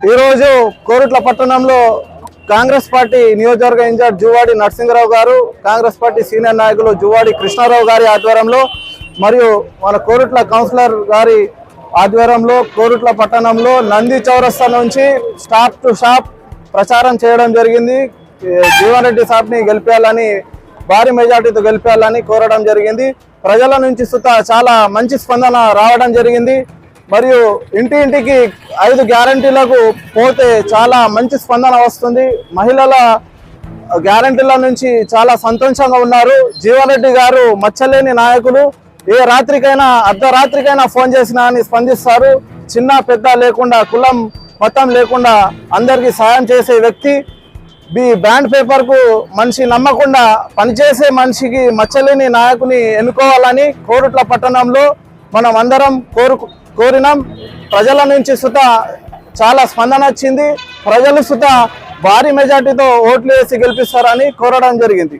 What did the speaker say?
ఈరోజు కోరుట్ల పట్టణంలో కాంగ్రెస్ పార్టీ నియోజకవర్గ ఇన్ఛార్జ్ జువాడి నరసింహరావు గారు కాంగ్రెస్ పార్టీ సీనియర్ నాయకులు జువాడి కృష్ణారావు గారి ఆధ్వర్యంలో మరియు మన కోరుట్ల కౌన్సిలర్ గారి ఆధ్వర్యంలో కోరుట్ల పట్టణంలో నంది చౌరస్తా నుంచి స్టాప్ టు షాప్ ప్రచారం చేయడం జరిగింది. ఏ, జీవన్ రెడ్డి సాబ్ని గెలిపేయాలని భారీ మెజార్టీతో గెలిపేయాలని కోరడం జరిగింది. ప్రజల నుంచి సుత చాలా మంచి స్పందన రావడం జరిగింది. మరియు ఇంటి ఇంటికి ఐదు గ్యారంటీలకు పోతే చాలా మంచి స్పందన వస్తుంది. మహిళల గ్యారంటీల నుంచి చాలా సంతోషంగా ఉన్నారు. జీవారెడ్డి గారు మచ్చలేని నాయకులు. ఏ రాత్రికైనా అర్ధరాత్రికైనా ఫోన్ చేసినా అని స్పందిస్తారు. చిన్న పెద్ద లేకుండా కులం మతం లేకుండా అందరికీ సాయం చేసే వ్యక్తి. ఈ బ్యాండ్ పేపర్కు మనిషి నమ్మకుండా పనిచేసే మనిషికి మచ్చలేని నాయకుని ఎన్నుకోవాలని కోరుట్ల పట్టణంలో మనం అందరం కోరు కోరినాం. ప్రజల నుంచి సుత చాలా స్పందన వచ్చింది. ప్రజలు సుత భారీ మెజార్టీతో ఓట్లు వేసి గెలిపిస్తారని కోరడం జరిగింది.